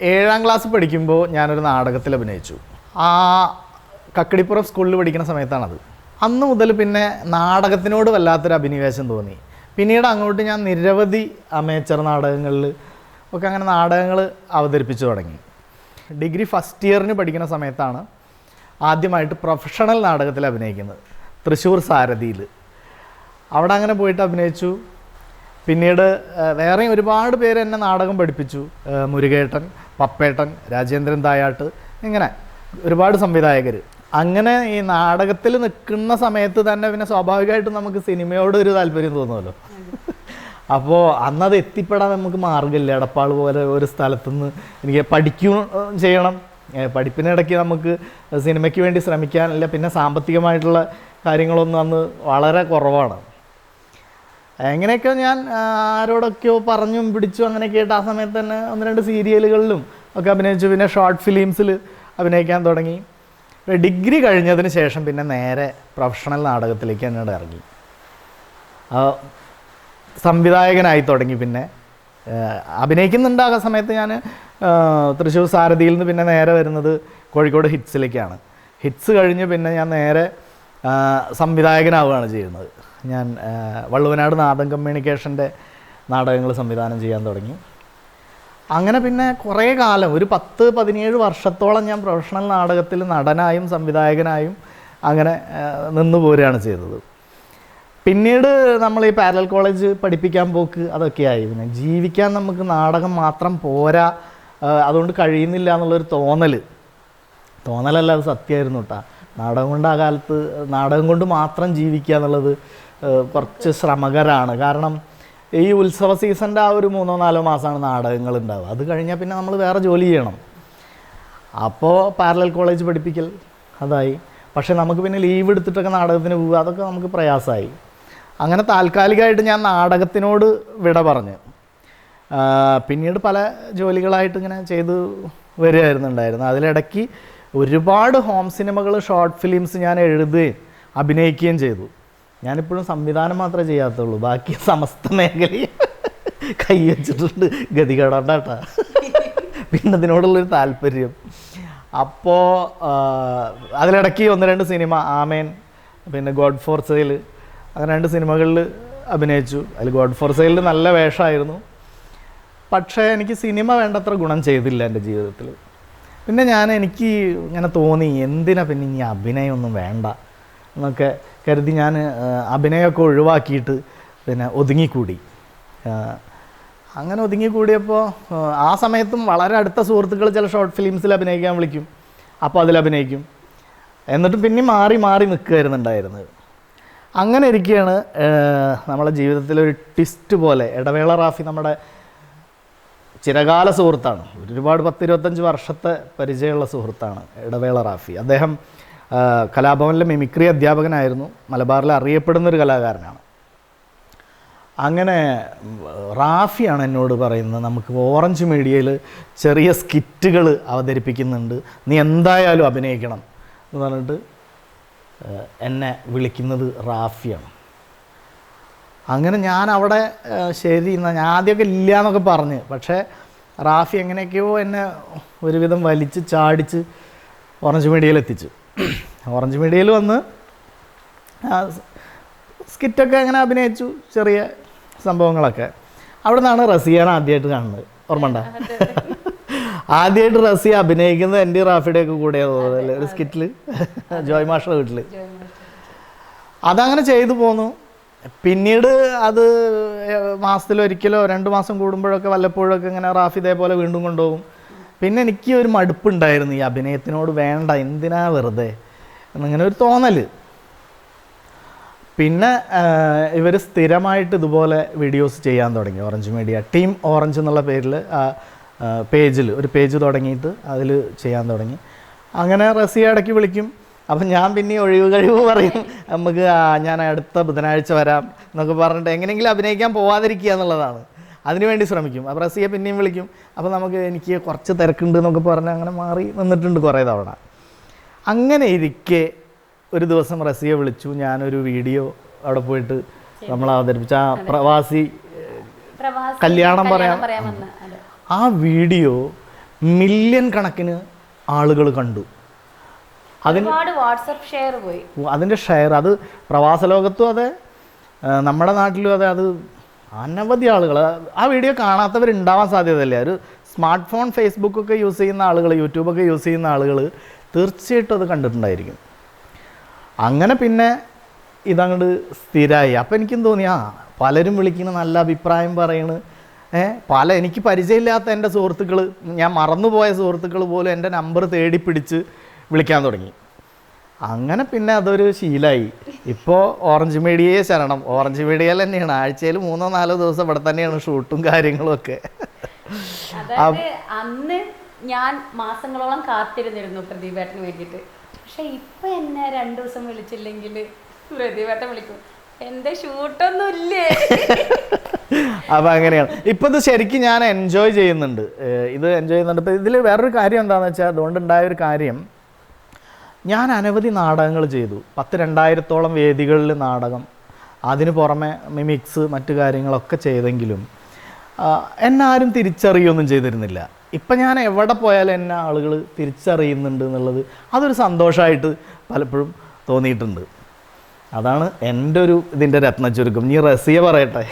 ഏഴാം ക്ലാസ് പഠിക്കുമ്പോൾ ഞാനൊരു നാടകത്തിൽ അഭിനയിച്ചു. ആ കക്കടിപ്പുറം സ്കൂളിൽ പഠിക്കുന്ന സമയത്താണത്. അന്ന് മുതൽ പിന്നെ നാടകത്തിനോട് വല്ലാത്തൊരു അഭിനിവേശം തോന്നി. പിന്നീട് അങ്ങോട്ട് ഞാൻ നിരവധി അമേച്ചർ നാടകങ്ങളിൽ ഒക്കെ അങ്ങനെ നാടകങ്ങൾ അവതരിപ്പിച്ചു തുടങ്ങി. ഡിഗ്രി ഫസ്റ്റ് ഇയറിന് പഠിക്കുന്ന സമയത്താണ് ആദ്യമായിട്ട് പ്രൊഫഷണൽ നാടകത്തിൽ അഭിനയിക്കുന്നത്. തൃശ്ശൂർ സാരഥിയിൽ. അവിടെ അങ്ങനെ പോയിട്ട് അഭിനയിച്ചു. പിന്നീട് വേറെയും ഒരുപാട് പേര് എന്നെ നാടകം പഠിപ്പിച്ചു മുരുകേട്ടൻ പപ്പേട്ടൻ രാജേന്ദ്രൻ തായാട്ട് ഇങ്ങനെ ഒരുപാട് സംവിധായകർ. അങ്ങനെ ഈ നാടകത്തിൽ നിൽക്കുന്ന സമയത്ത് തന്നെ പിന്നെ സ്വാഭാവികമായിട്ടും നമുക്ക് സിനിമയോട് ഒരു താല്പര്യം തോന്നുമല്ലോ. അപ്പോൾ അന്നത് എത്തിപ്പെടാൻ നമുക്ക് മാർഗമില്ല. എടപ്പാൾ പോലെ ഒരു സ്ഥലത്തുനിന്ന് എനിക്ക് പഠിക്കും ചെയ്യണം. പഠിപ്പിനിടയ്ക്ക് നമുക്ക് സിനിമയ്ക്ക് വേണ്ടി ശ്രമിക്കാനില്ല പിന്നെ സാമ്പത്തികമായിട്ടുള്ള കാര്യങ്ങളൊന്നും അന്ന് വളരെ കുറവാണ്. എങ്ങനെയൊക്കെ ഞാൻ ആരോടൊക്കെയോ പറഞ്ഞും പിടിച്ചു അങ്ങനെയൊക്കെ ആയിട്ട് ആ സമയത്ത് തന്നെ ഒന്ന് രണ്ട് സീരിയലുകളിലും ഒക്കെ അഭിനയിച്ചു. പിന്നെ ഷോർട്ട് ഫിലിംസിൽ അഭിനയിക്കാൻ തുടങ്ങി. ഡിഗ്രി കഴിഞ്ഞതിന് ശേഷം പിന്നെ നേരെ പ്രൊഫഷണൽ നാടകത്തിലേക്ക് എന്നോട് ഇറങ്ങി. സംവിധായകനായി തുടങ്ങി പിന്നെ. അഭിനയിക്കുന്നുണ്ട് ആ സമയത്ത് ഞാൻ തൃശ്ശൂർ സാരഥിയിൽ നിന്ന് പിന്നെ നേരെ വരുന്നത് കോഴിക്കോട് ഹിറ്റ്സിലേക്കാണ്. ഹിറ്റ്സ് കഴിഞ്ഞ് പിന്നെ ഞാൻ നേരെ സംവിധായകനാവുകയാണ് ചെയ്യുന്നത്. ഞാൻ വള്ളുവനാട് നാടൻ കമ്മ്യൂണിക്കേഷന്റെ നാടകങ്ങൾ സംവിധാനം ചെയ്യാൻ തുടങ്ങി. അങ്ങനെ പിന്നെ കുറേ കാലം ഒരു പത്ത് പതിനേഴ് വർഷത്തോളം ഞാൻ പ്രൊഫഷണൽ നാടകത്തിൽ നടനായും സംവിധായകനായും അങ്ങനെ നിന്നു പോരുകയാണ് ചെയ്തത്. പിന്നീട് നമ്മൾ ഈ പാരൽ കോളേജ് പഠിപ്പിക്കാൻ പോക്ക് അതൊക്കെയായി പിന്നെ ജീവിക്കാൻ നമുക്ക് നാടകം മാത്രം പോരാ അതുകൊണ്ട് കഴിയുന്നില്ല എന്നുള്ളൊരു തോന്നൽ. തോന്നലല്ല അത് സത്യമായിരുന്നു കേട്ടാ. നാടകം കൊണ്ട് ആ കാലത്ത് നാടകം കൊണ്ട് മാത്രം ജീവിക്കുക എന്നുള്ളത് കുറച്ച് ശ്രമകരമാണ് കാരണം ഈ ഉത്സവ സീസണിന്റെ ആ ഒരു മൂന്നോ നാലോ മാസമാണ് നാടകങ്ങൾ ഉണ്ടാവുക. അത് കഴിഞ്ഞാൽ പിന്നെ നമ്മൾ വേറെ ജോലി ചെയ്യണം. അപ്പോൾ പാരലൽ കോളേജ് പഠിപ്പിക്കൽ അതായി. പക്ഷേ നമുക്ക് പിന്നെ ലീവ് എടുത്തിട്ടൊക്കെ നാടകത്തിന് പോവുക അതൊക്കെ നമുക്ക് പ്രയാസമായി അങ്ങനെ താൽക്കാലികമായിട്ട് ഞാൻ നാടകത്തിനോട് വിട പറഞ്ഞ്. പിന്നീട് പല ജോലികളായിട്ട് ഇങ്ങനെ ചെയ്തു വരികയായിരുന്നുണ്ടായിരുന്നു. അതിലിടയ്ക്ക് ഒരുപാട് ഹോം സിനിമകൾ ഷോർട്ട് ഫിലിംസ് ഞാൻ എഴുതുകയും അഭിനയിക്കുകയും ചെയ്തു. ഞാനിപ്പോഴും സംവിധാനം മാത്രമേ ചെയ്യാത്തുള്ളൂ. ബാക്കി സമസ്ത മേഖലയിൽ കൈ വെച്ചിട്ടുണ്ട് ഗതികേടാട്ടാ പിന്നെ അതിനോടുള്ളൊരു താല്പര്യം. അപ്പോൾ അതിലിടയ്ക്ക് ഒന്ന് രണ്ട് സിനിമ ആമേൻ പിന്നെ ഗോഡ് ഫോർ സെയിൽ അങ്ങനെ രണ്ട് സിനിമകളിൽ അഭിനയിച്ചു. അതിൽ ഗോഡ് ഫോർ സെയിലിൽ നല്ല വേഷമായിരുന്നു പക്ഷേ എനിക്ക് സിനിമ വേണ്ടത്ര ഗുണം ചെയ്തില്ല എന്റെ ജീവിതത്തിൽ പിന്നെ ഞാൻ എനിക്ക് ഇങ്ങനെ തോന്നി എന്തിനാ പിന്നെ ഇനി അഭിനയമൊന്നും വേണ്ട? എന്നൊക്കെ കരുതി ഞാൻ അഭിനയമൊക്കെ ഒഴിവാക്കിയിട്ട് പിന്നെ ഒതുങ്ങിക്കൂടി. അങ്ങനെ ഒതുങ്ങിക്കൂടിയപ്പോൾ ആ, സമയത്തും വളരെ അടുത്ത സുഹൃത്തുക്കൾ ചില ഷോർട്ട് ഫിലിംസിൽ അഭിനയിക്കാൻ വിളിക്കും. അപ്പോൾ അതിൽ അഭിനയിക്കും. എന്നിട്ട് പിന്നെ മാറി മാറി നിൽക്കുമായിരുന്നുണ്ടായിരുന്നത് അങ്ങനെ ഇരിക്കുകയാണ് നമ്മളെ ജീവിതത്തിലൊരു ട്വിസ്റ്റ് പോലെ. ഇടവേള റാഫി നമ്മുടെ ചിരകാല സുഹൃത്താണ്. ഒരുപാട് പത്തിരുപത്തഞ്ച് വർഷത്തെ പരിചയമുള്ള സുഹൃത്താണ് ഇടവേള റാഫി. അദ്ദേഹം കലാഭവനിലെ മിമിക്രി അധ്യാപകനായിരുന്നു. മലബാറിൽ അറിയപ്പെടുന്ന ഒരു കലാകാരനാണ്. അങ്ങനെ റാഫിയാണ് എന്നോട് പറയുന്നത്. നമുക്ക് ഓറഞ്ച് മീഡിയയിൽ ചെറിയ സ്കിറ്റുകൾ അവതരിപ്പിക്കുന്നുണ്ട്. നീ എന്തായാലും അഭിനയിക്കണം എന്ന് പറഞ്ഞിട്ട് എന്നെ വിളിക്കുന്നത് റാഫിയാണ്. അങ്ങനെ ഞാൻ അവിടെ ശരി ഞാൻ ആദ്യമൊക്കെ ഇല്ല എന്നൊക്കെ പറഞ്ഞ്. പക്ഷേ റാഫി എങ്ങനെയൊക്കെയോ എന്നെ ഒരുവിധം വലിച്ച് ചാടിച്ച് ഓറഞ്ച് മീഡിയയിൽ എത്തിച്ചു. ഓറഞ്ച് മീഡിയയിൽ വന്ന് സ്കിറ്റൊക്കെ അങ്ങനെ അഭിനയിച്ചു ചെറിയ സംഭവങ്ങളൊക്കെ. അവിടെ നിന്നാണ് റസിയാണ് ആദ്യമായിട്ട് കാണുന്നത്. ഓർമ്മണ്ട ആദ്യമായിട്ട് റസിയ അഭിനയിക്കുന്നത് എന്റെ റാഫിയുടെ ഒക്കെ കൂടെ തോന്നുന്നല്ലേ ഒരു സ്കിറ്റിൽ ജോയ് മാഷയുടെ വീട്ടിൽ അതങ്ങനെ ചെയ്തു പോന്നു. പിന്നീട് അത് മാസത്തിലൊരിക്കലോ രണ്ട് മാസം കൂടുമ്പോഴൊക്കെ വല്ലപ്പോഴൊക്കെ ഇങ്ങനെ റാഫി ഇതേപോലെ വീണ്ടും കൊണ്ടുപോകും. പിന്നെ എനിക്ക് ഒരു മടുപ്പുണ്ടായിരുന്നു ഈ അഭിനയത്തിനോട് വേണ്ട എന്തിനാ വെറുതെ? എന്നിങ്ങനെ ഒരു തോന്നൽ പിന്നെ ഇവർ സ്ഥിരമായിട്ട് ഇതുപോലെ വീഡിയോസ് ചെയ്യാൻ തുടങ്ങി. ഓറഞ്ച് മീഡിയ ടീം ഓറഞ്ച് എന്നുള്ള പേരിൽ ആ പേജിൽ ഒരു പേജ് തുടങ്ങിയിട്ട് അതിൽ ചെയ്യാൻ തുടങ്ങി. അങ്ങനെ റസിയ ഇടയ്ക്ക് വിളിക്കും. അപ്പം ഞാൻ പിന്നെ ഒഴിവ് കഴിവ് പറയും നമുക്ക് ഞാൻ അടുത്ത ബുധനാഴ്ച വരാം എന്നൊക്കെ പറഞ്ഞിട്ട് എങ്ങനെയെങ്കിലും അഭിനയിക്കാൻ പോവാതിരിക്കുക എന്നുള്ളതാണ്. അതിനുവേണ്ടി ശ്രമിക്കും. അപ്പോൾ റസിയെ പിന്നെയും വിളിക്കും. അപ്പോൾ നമുക്ക് എനിക്ക് കുറച്ച് തിരക്കുണ്ട് എന്നൊക്കെ പറഞ്ഞ് അങ്ങനെ മാറി നിന്നിട്ടുണ്ട് കുറേ തവണ. അങ്ങനെ ഇരിക്കെ ഒരു ദിവസം റസിയെ വിളിച്ചു. ഞാനൊരു വീഡിയോ അവിടെ പോയിട്ട് നമ്മൾ അവതരിപ്പിച്ച. ആ പ്രവാസി കല്യാണം പറയാം ആ വീഡിയോ മില്യൺ കണക്കിന് ആളുകൾ കണ്ടു. അതിന് ഷെയർ പോയി. അതിന്റെ ഷെയർ അത് പ്രവാസ ലോകത്തും അതെ നമ്മുടെ നാട്ടിലും അതെ അത് അനവധി ആളുകൾ ആ വീഡിയോ കാണാത്തവരുണ്ടാവാൻ സാധ്യതയില്ല. ഒരു സ്മാർട്ട് ഫോൺ ഫേസ്ബുക്കൊക്കെ യൂസ് ചെയ്യുന്ന ആളുകൾ യൂട്യൂബൊക്കെ യൂസ് ചെയ്യുന്ന ആളുകൾ തീർച്ചയായിട്ടും അത് കണ്ടിട്ടുണ്ടായിരിക്കും. അങ്ങനെ പിന്നെ ഇതങ്ങോട്ട് സ്ഥിരമായി അപ്പം എനിക്കും തോന്നി ആ പലരും വിളിക്കുന്ന നല്ല അഭിപ്രായം പറയണ്. പല എനിക്ക് പരിചയമില്ലാത്ത എന്റെ സുഹൃത്തുക്കൾ ഞാൻ മറന്നുപോയ സുഹൃത്തുക്കൾ പോലും എന്റെ നമ്പർ തേടി പിടിച്ച് വിളിക്കാൻ തുടങ്ങി. അങ്ങനെ പിന്നെ അതൊരു ശീലമായി ഇപ്പോൾ ഓറഞ്ച് മീഡിയയെ ശരണം. ഓറഞ്ച് മീഡിയയിൽ തന്നെയാണ്. ആഴ്ചയിൽ മൂന്നോ നാലോ ദിവസം ഇവിടെ തന്നെയാണ് ഷൂട്ടും കാര്യങ്ങളും ഒക്കെ. അതായത് അന്ന് ഞാൻ മാസങ്ങളോളം കാത്തിരുന്നിരുന്നു പ്രദീപേട്ടന് വേണ്ടിയിട്ട്. പക്ഷെ ഇപ്പൊ എന്നെ രണ്ടു ദിവസം വിളിച്ചില്ലെങ്കിൽ പ്രദീപേട്ടൻ വിളിക്കും. എന്റെ ഷൂട്ടൊന്നും ഇല്ലേ? അപ്പം അങ്ങനെയാണ്. ഇപ്പം ഇത് ശരിക്കും ഞാൻ എൻജോയ് ചെയ്യുന്നുണ്ട്. ഇത് എൻജോയ് ചെയ്യുന്നുണ്ട്. ഇപ്പം ഇതിൽ വേറൊരു കാര്യം എന്താണെന്ന് വെച്ചാൽ അതുകൊണ്ടുണ്ടായ ഒരു കാര്യം. ഞാൻ അനവധി നാടകങ്ങൾ ചെയ്തു. പത്ത് രണ്ടായിരത്തോളം വേദികളിൽ നാടകം. അതിനു പുറമെ മിമിക്സ് മറ്റു കാര്യങ്ങളൊക്കെ ചെയ്തെങ്കിലും എന്നാരും തിരിച്ചറിയൊന്നും ചെയ്തിരുന്നില്ല. ഇപ്പം ഞാൻ എവിടെ പോയാലും എന്നെ ആളുകൾ തിരിച്ചറിയുന്നുണ്ട് എന്നുള്ളത് അതൊരു സന്തോഷമായിട്ട് പലപ്പോഴും തോന്നിയിട്ടുണ്ട്. അതാണ് എന്റെ ഒരു ഇതിന്റെ രത്ന ചുരുക്കം നീ റസിയ പറയട്ടെ.